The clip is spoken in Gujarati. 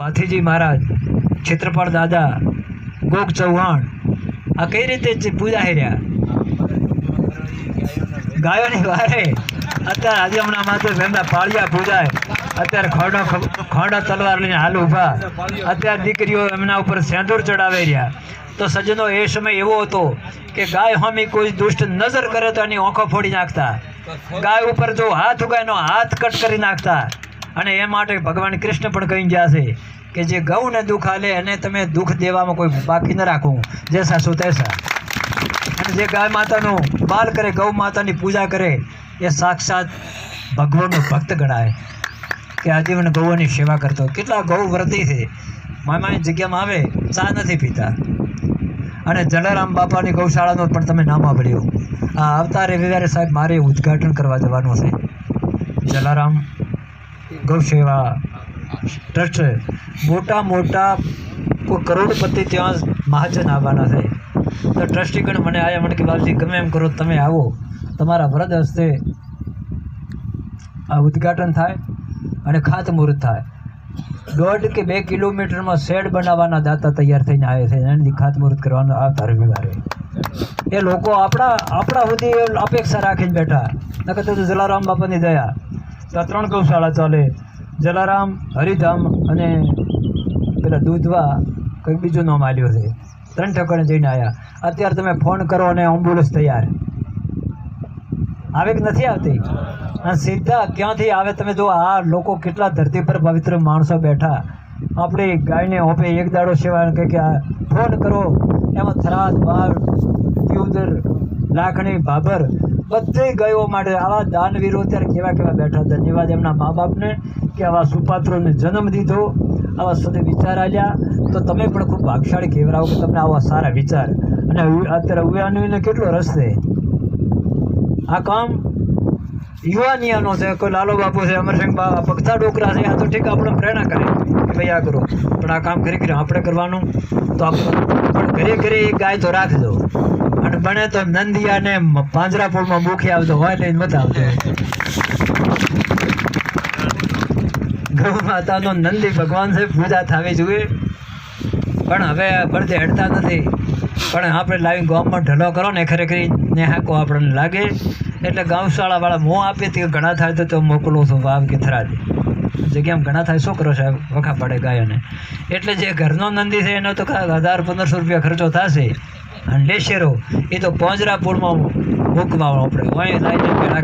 પાથીજી મહારાજ છેત્રપાળ દાદા, ગોગ ચૌહાણ, આ કઈ રીતે પૂજા રહ્યા? ગાયોની વારે. અત્યારે આજે હમણાં માથે એમના પાળિયા પૂજાય. અત્યારે ખોડો ખોડો તલવાર લઈને હાલ ઊભા. અત્યારે દીકરીઓ એમના ઉપર સેંદૂર ચડાવી રહ્યા. તો સજ્જનો, એ સમય એવો હતો કે ગાય હોમી કોઈ દુષ્ટ નજર કરે તો એની આંખો ફોડી નાખતા. ગાય ઉપર જો હાથ ઉગાયનો હાથ કટ કરી નાખતા. અને એ માટે ભગવાન કૃષ્ણ પણ કહી ગયા છે કે જે ગૌને દુઃખ આલે, એને તમે દુઃખ દેવામાં કોઈ બાકી ન રાખવું જેસા સો તેસા? અને જે ગાય માતાનું બાલ કરે, ગૌ માતાની પૂજા કરે, એ સાક્ષાત ભગવાનનો ભક્ત ગણાય. કે આજીવન ગૌઓની સેવા કરતો. કેટલા ગૌ વ્રતી છે. મામાની જગ્યામાં આવે, ચા નથી પીતા. અને જલારામ બાપાની ગૌશાળાનો પણ તમે નામ સાંભળ્યો આ આવતા રવિવારે સાહેબ મારે ઉદ્ઘાટન કરવા જવાનું છે. જલારામ. ગૌ સેવા ટ્રસ્ટ મોટા મોટા કોઈ કરોડપતિ ત્યાં મહાજન આવવાના થાય તો ટ્રસ્ટીગણ મને આયા મને કે બાપજી ગમે એમ કરો, તમે આવો. તમારા વરદ હસ્તે આ ઉદ્ઘાટન થાય અને ખાતમુહૂર્ત થાય. દોઢ કે બે કિલોમીટરમાં શેડ બનાવવાના દાતા તૈયાર થઈને આવે છે. એનાથી ખાતમુહૂર્ત કરવાનો આવતા રવિવારે એ લોકો આપણા આપણા સુધી અપેક્ષા રાખીને બેઠા. નકર તો જલારામ બાપાની દયા. તો આ ત્રણ ગૌશાળા ચાલે. જલારામ, હરિધામ અને પેલા દૂધવા કંઈક બીજું નામ આવ્યું છે. ત્રણ ઠેકાણે જઈને આવ્યા અત્યારે તમે ફોન કરો અને એમ્બ્યુલન્સ તૈયાર. આવે કે નથી આવતી? અને સીધા ક્યાંથી આવે? તમે જો આ લોકો કેટલા ધરતી પર પવિત્ર માણસો બેઠા. આપણી ગાયને હોપે એક દાડો સેવા કે કે ફોન કરો. એમાં થરાદ, બાર દિયોદર લાખણી, ભાભર બધી ગાયો માટે આવા દાનવીરો અત્યારે કેવા કેવા બેઠા ધન્યવાદ એમના મા બાપને કે આવા સુપાત્રોને જન્મ દીધો, આવા સુધી વિચાર આવ્યા તો તમે પણ ખૂબ ભાગશાળી કહેવરાવો કે તમને આવા સારા વિચાર. અને અત્યારે યુવાનોને કેટલો રસ છે. આ કામ યુવાનિયાનો છે, કોઈ લાલો બાપુ છે, અમરસિંહ બાબા પગથા ડોકરા છે, આ તો ઠીક આપણે પ્રેરણા કરે. કે ભાઈ આ કરો. પણ આ કામ કરી કરી આપણે કરવાનું. તો આપણે પણ ઘરે ઘરે એક ગાય તો રાખજો. અને બને તો નંદિયાને પાંજરાપોળમાં મૂકી આવતો હોય લઈને બતાવતો ગૌ માતાનો નંદી ભગવાન છે, પૂજા થવી જોઈએ. પણ હવે પડતે હેડતા નથી. પણ આપણે લાવી ગામમાં ઢલો કરો ને ખરેખર ને હાકો આપણને લાગે. એટલે ગૌશાળાવાળા મોં આપે તે ઘણા થાય તો તો છું, વાવ કે થરાજી જગ્યામાં ઘણા થાય શું કરો સાહેબ વખા પડે ગાયોને. એટલે જે ઘરનો નંદી છે, એનો તો હજાર પંદરસો રૂપિયા ખર્ચો થશે. લેશેરો એ તો પોંજરાપુરમાં મૂકવાનો આપણે. હોય ભેળા